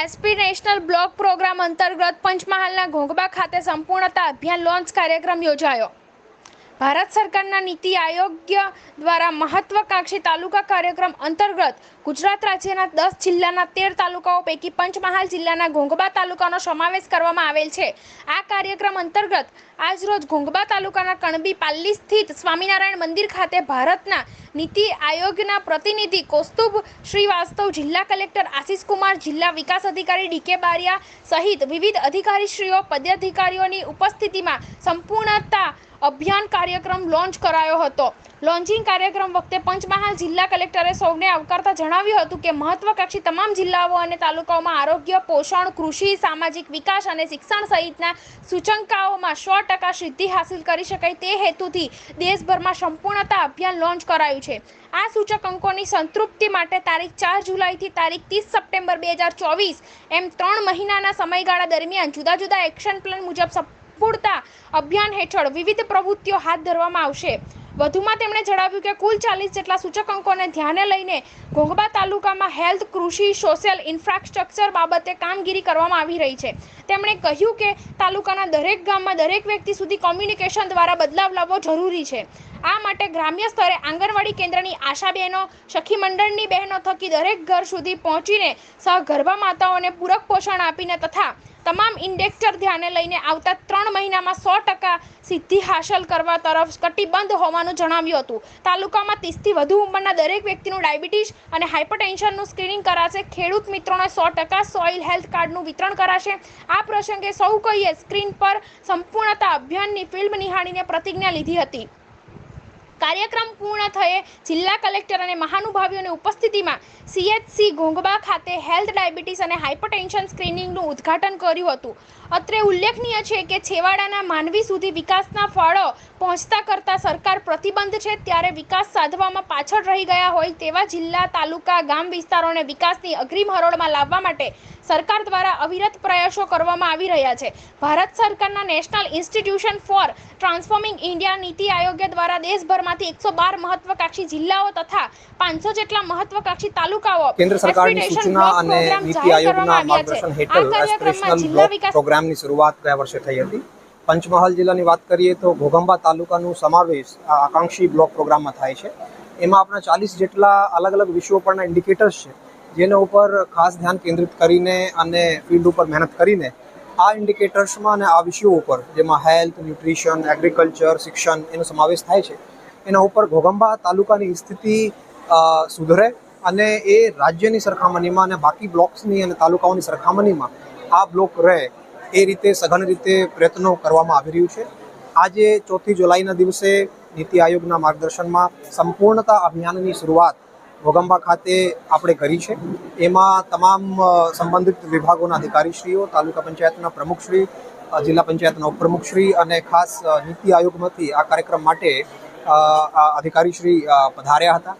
SP national block programme અંતર્ગત પંચમહાલના ઘોંઘબા ખાતે સંપૂર્ણતા અભિયાન લોન્ચ કાર્યક્રમ યોજાયો. ભારત સરકારના નીતિ આયોગ દ્વારા મહત્વકાંક્ષી તાલુકા કાર્યક્રમ અંતર્ગત ગુજરાત રાજ્યના દસ જિલ્લાના તેર તાલુકાઓ પૈકી પંચમહાલ જિલ્લાના ઘોંઘબા તાલુકાનો સમાવેશ કરવામાં આવેલ છે. આ કાર્યક્રમ અંતર્ગત આજરોજ ઘોંઘબા તાલુકાના કણબી પાલ્લી સ્થિત સ્વામિનારાયણ મંદિર ખાતે ભારતના નીતિ આયોગના પ્રતિનિધિ કૌસ્તુભ શ્રીવાસ્તવ, જિલ્લા કલેક્ટર આશિષ કુમાર, જિલ્લા વિકાસ અધિકારી ડીકે બારિયા સહિત વિવિધ અધિકારીશ્રીઓ, પદાધિકારીઓની ઉપસ્થિતિમાં સંપૂર્ણતા અભિયાન કાર્યક્રમ લોન્ચ કરાયો હતો. લોન્ચિંગ કાર્યક્રમ વખતે પંચમહાલ જિલ્લા કલેક્ટરે સૌને આવકારતા જણાવ્યું હતું કે મહત્વકાંક્ષી તમામ જિલ્લાઓ અને તાલુકાઓમાં આરોગ્ય, પોષણ, કૃષિ, સામાજિક વિકાસ અને શિક્ષણ સહિતના સૂચંકાઓમાં સો ટકા સિદ્ધિ હાંસિલ કરી શકાય તે હેતુથી દેશભરમાં સંપૂર્ણતા અભિયાન લોન્ચ કરાયું છે. આ સૂચક અંકોની સંતૃપ્તિ માટે તારીખ ચાર જુલાઈથી તારીખ ત્રીસ સપ્ટેમ્બર બે હજાર ચોવીસ, એમ ત્રણ મહિનાના સમયગાળા દરમિયાન જુદા જુદા એક્શન પ્લાન મુજબ સંપૂર્ણતા અભિયાન હેઠળ વિવિધ પ્રવૃત્તિઓ હાથ ધરવામાં આવશે. વધુમાં તેમણે જણાવ્યું કે કુલ ચાલીસ જેટલા સૂચકાંકોને ધ્યાને લઈને ઘોંઘબા તાલુકામાં હેલ્થ, કૃષિ, સોશિયલ ઇન્ફ્રાસ્ટ્રક્ચર બાબતે કામગીરી કરવામાં આવી રહી છે. તેમણે કહ્યું કે તાલુકાના દરેક ગામમાં દરેક વ્યક્તિ સુધી કોમ્યુનિકેશન દ્વારા બદલાવ લાવવો જરૂરી છે. આ માટે ગ્રામ્ય સ્તરે આંગણવાડી કેન્દ્રની આશા બહેનો સખી મંડળની બહેનો થકી દરેક ઘર સુધી પહોંચીને સહગર્ભા માતાઓને પૂરક પોષણ આપીને તથા તમામ ઇન્ડેક્ટર ધ્યાને લઈને આવતા ત્રણ મહિનામાં સો ટકા સિદ્ધિ હાંસલ કરવા તરફ કટિબંધ હોવાનું જણાવ્યું હતું. તાલુકામાં ત્રીસથી વધુ ઉંમરના દરેક વ્યક્તિનું ડાયાબિટીસ અને હાઇપરટેન્શનનું સ્ક્રીનિંગ કરાશે. ખેડૂત મિત્રોને સો ટકા સોઇલ હેલ્થ કાર્ડનું વિતરણ કરાશે. આ પ્રસંગે સૌ કોઈએ સ્ક્રીન પર સંપૂર્ણતા અભિયાનની ફિલ્મ નિહાળીને પ્રતિજ્ઞા લીધી હતી. કાર્યક્રમ પૂર્ણ થયે જિલ્લા કલેક્ટર અને મહાનુભાવીઓની ઉપસ્થિતિમાં સીએચસી ઘોંઘબા ખાતે હેલ્થ ડાયાબિટીસ અને હાઇપરટેન્શન સ્ક્રીનિંગનું ઉદ્ઘાટન કર્યું હતું. અત્રે ઉલ્લેખનીય છે કે છેવાડાના માનવી સુધી વિકાસના ફળો પહોંચતા કરતા સરકાર પ્રતિબંધ છે ત્યારે વિકાસ સાધવામાં પાછળ રહી ગયા હોય તેવા જિલ્લા, તાલુકા, ગામ વિસ્તારોને વિકાસની અગ્રીમ હરોળમાં લાવવા માટે સરકાર દ્વારા અવિરત પ્રયાસો કરવામાં આવી રહ્યા છે. ભારત સરકારના national institution for transforming India NITI Aayog દ્વારા દેશભરમાંથી એકસો બાર મહત્વકાંક્ષી જિલ્લાઓ તથા પાંચસો જેટલા મહત્વકાંક્ષી તાલુકાઓ કેન્દ્ર સરકારની સૂચના અને નીતિ આયોગના. માર્ગદર્શન હેઠળ એસ્પિરેશનલ બ્લોક પ્રોગ્રામની શરૂઆત ગયા વર્ષે થઈ હતી. પંચમહાલ જિલ્લાની વાત કરીએ તો ઘોઘંબા તાલુકાનું સમાવેશ આ આકાંક્ષી બ્લોક પ્રોગ્રામમાં થાય છે. એમાં આપણા ચાલીસ જેટલા અલગ અલગ વિષયો પરના ઇન્ડિકેટર્સ છે. જેના ઉપર ખાસ ધ્યાન કેન્દ્રિત કરીને અને ફિલ્ડ ઉપર મહેનત કરીને આ ઇન્ડિકેટર્સમાં અને આ વિષયો ઉપર જેમાં હેલ્થ ન્યુટ્રિશન એગ્રીકલ્ચર શિક્ષણ એનો સમાવેશ થાય છે. એના ઉપર ઘોગંબા તાલુકાની સ્થિતિ સુધરે અને એ રાજ્યની સરખામણીમાં અને બાકી બ્લોક્સની અને તાલુકાઓની સરખામણીમાં આ બ્લોક રહે એ રીતે સઘન રીતે પ્રયત્નો કરવામાં આવી રહ્યું છે. આજે ચોથી જુલાઈના દિવસે નીતિ આયોગના માર્ગદર્શનમાં સંપૂર્ણતા અભિયાનની શરૂઆત ઘોગંબા ખાતે આપણે કરી છે. એમાં તમામ સંબંધિત વિભાગોના અધિકારીશ્રીઓ, તાલુકા પંચાયતના પ્રમુખશ્રી જિલ્લા પંચાયતના ઉપપ્રમુખશ્રી અને ખાસ નીતિ આયોગમાંથી આ કાર્યક્રમ માટે અધિકારીશ્રી શ્રી પધાર્યા હતા.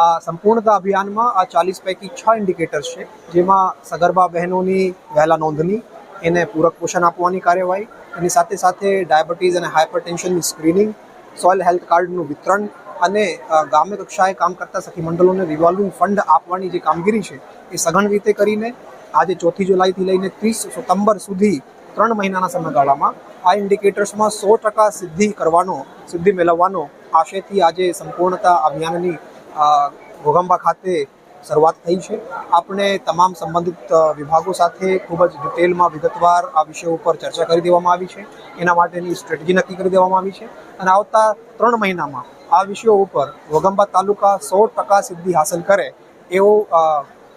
આ સંપૂર્ણતા અભિયાનમાં આ ચાલીસ પૈકી છ ઇન્ડિકેટર્સ છે, જેમાં સગર્ભા બહેનોની વહેલા નોંધણી, એને પૂરક પોષણ આપવાની કાર્યવાહી, એની સાથે સાથે ડાયાબિટીસ અને હાઇપરટેન્શનની સ્ક્રીનિંગ, સોઇલ હેલ્થ કાર્ડનું વિતરણ અને ગ્રામ્ય કક્ષાએ કામ કરતા સખી મંડળોને રિવોલ્વિંગ ફંડ આપવાની જે કામગીરી છે, એ સઘન રીતે કરીને આજે ચોથી જુલાઈથી લઈને ત્રીસ સપ્ટેમ્બર સુધી ત્રણ મહિનાના સમયગાળામાં આ ઇન્ડિકેટર્સમાં સો ટકા સિદ્ધિ કરવાનો, સિદ્ધિ મેળવવાનો આશયથી આજે સંપૂર્ણતા અભિયાનની ઘોગંબા ખાતે શરૂઆત થઈ છે. આપણે તમામ સંબંધિત વિભાગો સાથે ખૂબ જ ડિટેલમાં વિગતવાર આ વિષય ઉપર ચર્ચા કરી દેવામાં આવી છે. એના માટેની સ્ટ્રેટેજી નક્કી કરી દેવામાં આવી છે. અને આવતા ત્રણ મહિનામાં આ વિષયો ઉપર વગંબા તાલુકા સો ટકા સિદ્ધિ હાંસલ કરે એવો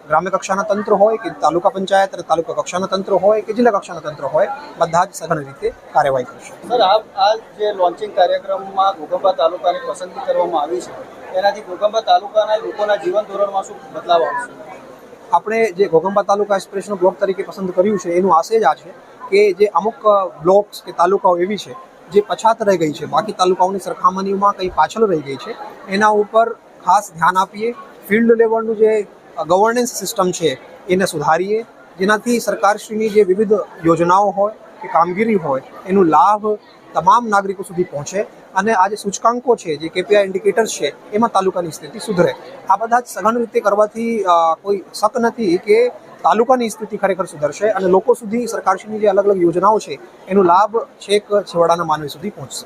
ગ્રામ્ય કક્ષાના તંત્ર હોય કે તાલુકા પંચાયત તાલુકા કક્ષાના તંત્ર હોય કે જિલ્લા કક્ષાના તંત્ર હોય બધા જ સઘન રીતે કાર્યવાહી કરશે. સર આ જે લોન્ચિંગ કાર્યક્રમમાં ઘોગંબા તાલુકાની પસંદગી કરવામાં આવી છે એનાથી ઘોગંબા તાલુકાના લોકોના જીવન ધોરણમાં શું બદલાવ આવશે? આપણે જે ઘોગંબા તાલુકા એસ્પિરેશનલ બ્લોક તરીકે પસંદ કર્યું છે એનું આશય જ આ છે કે જે અમુક બ્લોક્સ કે તાલુકાઓ એવી છે જે પછાત રહી ગઈ છે બાકી તાલુકાઓની સરખામણીમાં કંઈ પાછળ રહી ગઈ છે એના ઉપર ખાસ ધ્યાન આપીએ. ફિલ્ડ લેવલનું જે ગવર્નન્સ સિસ્ટમ છે, એને સુધારીએ. જેનાથી સરકારશ્રીની જે વિવિધ યોજનાઓ હોય કે કામગીરી હોય, એનો લાભ તમામ નાગરિકો સુધી પહોંચે અને આ જે સૂચકાંકો છે, જે કેપીઆઈ ઇન્ડિકેટર્સ છે, એમાં તાલુકાની સ્થિતિ સુધરે. આ બધા જ સઘન રીતે કરવાથી કોઈ શક નથી કે તાલુકાની સ્થિતિ ખરેખર સુધરશે અને લોકો સુધી સરકારશ્રીની જે અલગ અલગ યોજનાઓ છે, એનો લાભ છેક છેવાડાના માનવી સુધી પહોંચશે.